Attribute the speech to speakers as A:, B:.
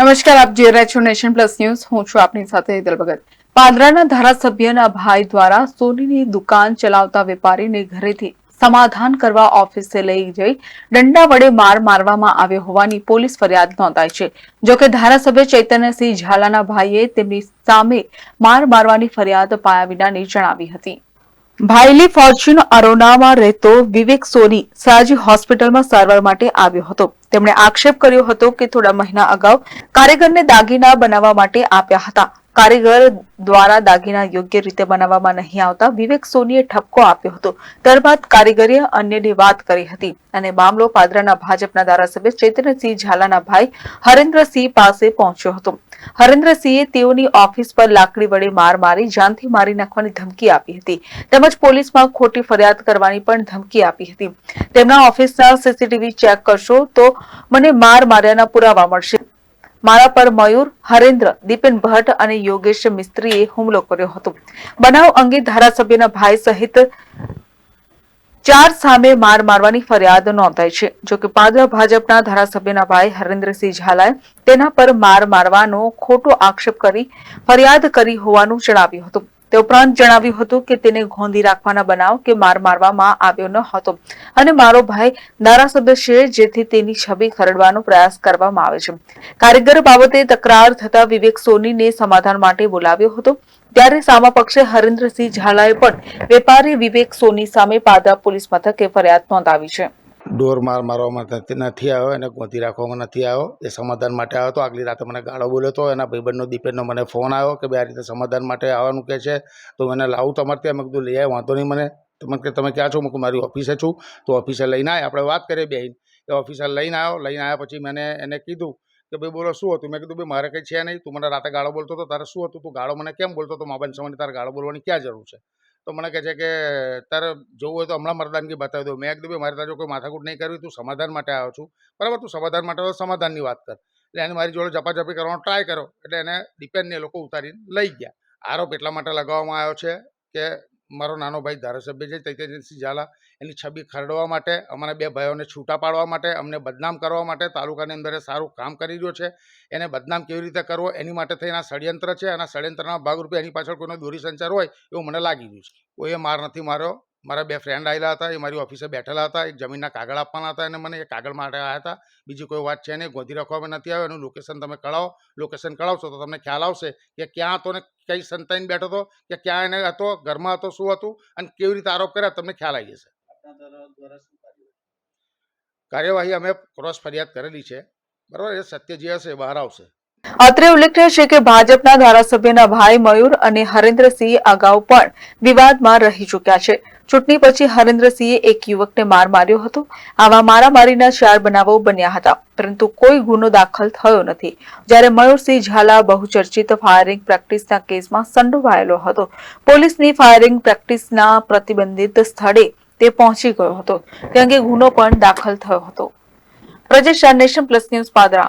A: નમસ્કાર, આપ જોઈ રહ્યા છો નેશન પ્લસ ન્યૂઝ. હું છું આપની સાથે હેતલ ભગત. પાદરાના ધારાસભ્યના ભાઈ દ્વારા સોનીની દુકાન ચલાવતા વેપારીને ઘરેથી સમાધાન કરવા ઓફિસે લઈ જઈ દંડા વડે માર મારવામાં આવ્યો હોવાની પોલીસ ફરિયાદ નોંધાઈ છે. જોકે ધારાસભ્ય ચૈતન્યસિંહ ઝાલાના ભાઈએ તેમની સામે માર મારવાની ફરિયાદ પાયા વિનાની જણાવી હતી. ભાઈલી ફોર્ચ્યુન અરોનામાં રહેતો વિવેક સોની સાજી હોસ્પિટલમાં સારવાર માટે આવ્યો હતો. તેમણે આક્ષેપ કર્યો હતો કે થોડા મહિના અગાઉ કારીગરને દાગીના બનાવવા માટે આપ્યા હતા. કારીગર દ્વારા દાગીના યોગ્ય રીતે બનાવવામાં નહીં આવતા વિવેક સોનીએ ઠપકો આપ્યો હતો. ત્યારબાદ કારીગરીએ અન્યની વાત કરી હતી અને મામલો પાદરાના ભાજપના ધારાસભ્ય ચૈતન્યસિંહ ઝાલાના ભાઈ હરેન્દ્રસિંહ પાસે પહોંચ્યો હતો. હરેન્દ્રસિંહે તેઓની ઓફિસ પર લાકડી વડે માર મારી, જાનથી મારી નાખવાની ધમકી આપી હતી. તેમજ પોલીસમાં ખોટી ફરિયાદ કરવાની પણ ધમકી આપી હતી. તેમના ઓફિસના સીસીટીવી ચેક કરશો તો મને માર માર્યાના પુરાવા મળશે. મારા પર મયુર, હરેન્દ્ર, દીપેન ભટ્ટ અને યોગેશ મિસ્ત્રીએ હુમલો કર્યો હતો. બનાવ અંગે ધારાસભ્યના ભાઈ સહિત ચાર સામે માર મારવાની ફરિયાદ નોંધાઈ છે. જોકે પાદરા ભાજપના ધારાસભ્યના ભાઈ હરેન્દ્રસિંહ ઝાલાએ તેના પર માર મારવાનો ખોટો આક્ષેપ કરી ફરિયાદ કરી હોવાનું જણાવ્યું હતું. તે ઉપરાંત જણાવ્યું હતું કે તેને ગોંધી રાખવાના બનાવ કે માર મારવામાં આવ્યો ન હતો. અને મારો ભાઈ ધારાસભ્ય છે, જેથી તેની છબી ખરડવાનો પ્રયાસ કરવામાં આવે છે. કારીગર બાબતે તકરાર થતા વિવેક સોનીને સમાધાન માટે બોલાવ્યો હતો. ત્યારે સામા પક્ષે હરેન્દ્રસિંહ ઝાલાએ પણ વેપારી વિવેક સોની સામે પાદરા પોલીસ મથકે ફરિયાદ નોંધાવી છે.
B: ડોર માર મારવા માટે નથી આવ્યો એને ગોતી રાખવામાં નથી આવ્યો. એ સમાધાન માટે આવ્યો તો આગલી રાતે મને ગાળો બોલ્યો હતો એના ભાઈબંધનો દીપેનનો મને ફોન આવ્યો કે બે આ રીતે સમાધાન માટે આવવાનું કહે છે. તો મને લાવું તમારે ત્યાં. મેં કીધું, લઈ આવ્યો વાંધો નહીં મને. તમે કે તમે ક્યાં છો? મેં મારી ઓફિસે છું. તો ઓફિસે લઈને આવ્યા આપણે વાત કરીએ બેન એ ઓફિસે લઈને આવ્યો. લઈને આવ્યા પછી મેં એને કીધું કે ભાઈ, બોલો, શું હતું? મેં કીધું, ભાઈ, મારે કંઈ છે નહીં. તું મને રાતે ગાળો બોલતો હતો તારે શું હતું? તું ગાળો મને કેમ બોલતો? હતો મા બાપ સમય તારે ગાળો બોલવાની ક્યાં જરૂર છે? તો મને કહે છે કે, તારે જોવું હોય તો હમણાં મરદાનગી બતાવી દઉં મેં કીધું મારે તારે કોઈ માથાકૂટ નહીં કરવી, તું સમાધાન માટે આવ્યો છું. બરાબર, તું સમાધાન માટે તો સમાધાનની વાત કર. એટલે એને મારી જોડે ઝપાઝપી કરવાનો ટ્રાય કરો એટલે એને ડિપેન્ડને લોકો ઉતારીને લઈ ગયા. આરોપ એટલા માટે લગાવવામાં આવ્યો છે કે મારો નાનો ભાઈ ધારાસભ્ય છે, ચૈતન્યસિંહ ઝાલા. એની છબી ખરડવા માટે, અમારા બે ભાઈઓને છૂટા પાડવા માટે, અમને બદનામ કરવા માટે તાલુકાની અંદર સારું કામ કરી રહ્યો છે. એને બદનામ કેવી રીતે કરવો, એની માટે થઈને ષડયંત્ર છે અને આ ષડયંત્રના ભાગરૂપે એની પાછળ કોઈનો દોરી સંચાર હોય એવું મને લાગી રહ્યું છે. કોઈએ માર નથી માર્યો મારા બે ફ્રેન્ડ આવેલા હતા, એ મારી ઓફિસે બેઠેલા હતા, એક જમીનના કાગળ આપવાના હતા અને મને એ કાગળ માટે આવ્યા હતા. બીજી કોઈ વાત છે નહીં, ગોંધી રાખવામાં નથી આવ્યો એનું લોકેશન તમે કળાવો લોકેશન કળાવશો તો તમને ખ્યાલ આવશે કે ક્યાં હતો ને કઈ સંતાઈને બેઠો હતો, કે ક્યાં એને હતો, ઘરમાં હતો, શું હતું અને કેવી રીતે આરોપ કર્યા તમને ખ્યાલ આવી જશે. કાર્યવાહી અમે ક્રોસ ફરિયાદ કરેલી છે. બરાબર? એ સત્ય જે હશે, બહાર આવશે.
A: અત્રે ઉલ્લેખનીય છે કે ભાજપના ધારાસભ્યના ભાઈ મયુર અને હરેન્દ્રસિંહ અગાઉ પણ વિવાદમાં રહી ચૂક્યા છે. ચૂંટણી પછી હરેન્દ્રસિંહે એક યુવકને માર માર્યો હતો. આવા મારામારીના ચાર બનાવો બન્યા હતા, પરંતુ કોઈ ગુનો દાખલ થયો નથી. જ્યારે મયુરસિંહ ઝાલા બહુચર્ચિત ફાયરિંગ પ્રેક્ટિસના કેસમાં સંડોવાયેલો હતો, પોલીસની ફાયરિંગ પ્રેક્ટિસના પ્રતિબંધિત સ્થળે તે પહોંચી ગયો હતો તે અંગે ગુનો પણ દાખલ થયો હતો. Prajesh nation plus news Padra.